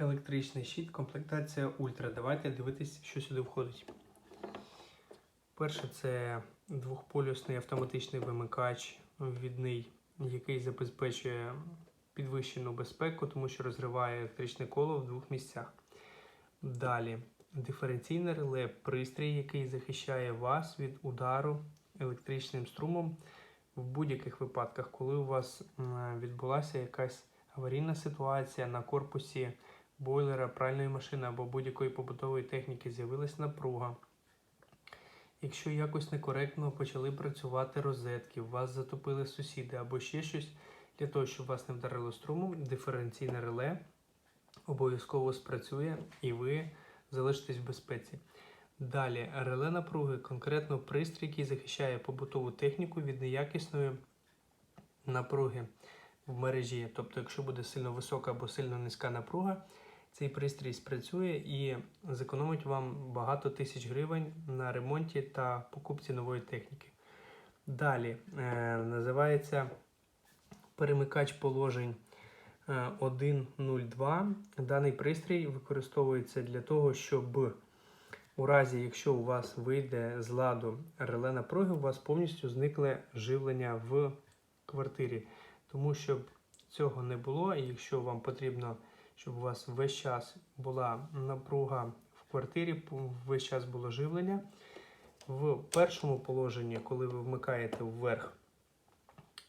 Електричний щит, комплектація Ультра. Давайте дивитись, що сюди входить. Перше, це двохполюсний автоматичний вимикач відний, який забезпечує підвищену безпеку, тому що розриває електричне коло в двох місцях. Далі диференційне реле пристрій, який захищає вас від удару електричним струмом в будь-яких випадках, коли у вас відбулася якась аварійна ситуація на корпусі бойлера, пральної машини або будь-якої побутової техніки з'явилась напруга. Якщо якось некоректно почали працювати розетки, вас затопили сусіди або ще щось, для того, щоб вас не вдарило струмом, диференційне реле обов'язково спрацює і ви залишитесь в безпеці. Далі, реле напруги, конкретно пристрій, який захищає побутову техніку від неякісної напруги в мережі. Тобто, якщо буде сильно висока або сильно низька напруга, цей пристрій спрацює і зекономить вам багато тисяч гривень на ремонті та покупці нової техніки. Далі е, називається перемикач положень е, 1.02. Даний пристрій використовується для того, щоб у разі, якщо у вас вийде з ладу реле напруги, у вас повністю зникле живлення в квартирі. Тому щоб цього не було, і якщо вам потрібно, щоб у вас весь час була напруга в квартирі, весь час було живлення. В першому положенні, коли ви вмикаєте вверх,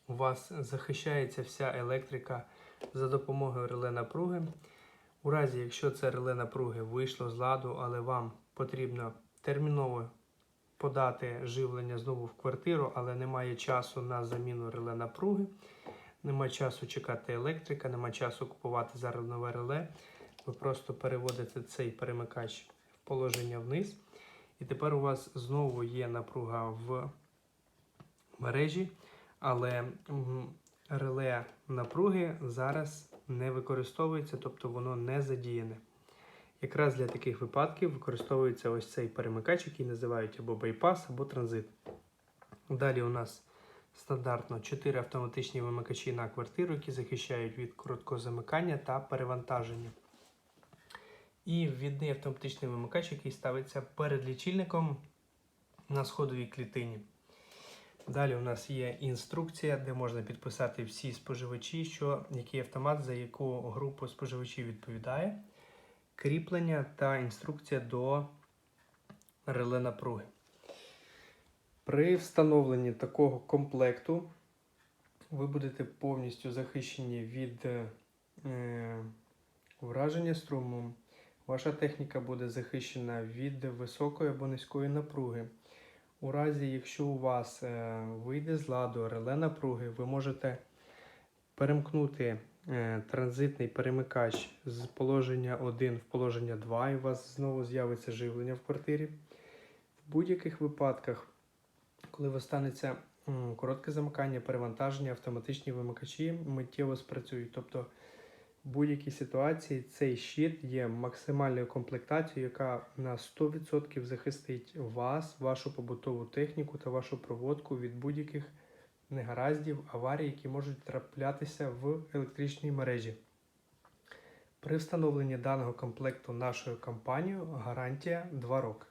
у вас захищається вся електрика за допомогою реле напруги. У разі, якщо це реле напруги вийшло з ладу, але вам потрібно терміново подати живлення знову в квартиру, але немає часу на заміну реле напруги, немає часу чекати електрика, немає часу купувати зараз нове реле. Ви просто переводите цей перемикач в положення вниз. І тепер у вас знову є напруга в мережі, але реле напруги зараз не використовується, тобто воно не задіяне. Якраз для таких випадків використовується ось цей перемикач, який називають або байпас, або транзит. Далі у нас стандартно 4 автоматичні вимикачі на квартиру, які захищають від короткого замикання та перевантаження. І відний автоматичний вимикач, який ставиться перед лічильником на сходовій клітині. Далі у нас є інструкція, де можна підписати всі споживачі, що який автомат за яку групу споживачів відповідає, кріплення та інструкція до реле напруги. При встановленні такого комплекту ви будете повністю захищені від е, враження струмом. Ваша техніка буде захищена від високої або низької напруги. У разі, якщо у вас е, вийде з ладу реле напруги, ви можете перемкнути е, транзитний перемикач з положення 1 в положення 2, і у вас знову з'явиться живлення в квартирі. В будь-яких випадках, коли станеться коротке замикання, перевантаження, автоматичні вимикачі миттєво спрацюють. Тобто в будь-якій ситуації цей щит є максимальною комплектацією, яка на 100% захистить вас, вашу побутову техніку та вашу проводку від будь-яких негараздів, аварій, які можуть траплятися в електричній мережі. При встановленні даного комплекту нашою компанією гарантія 2 роки.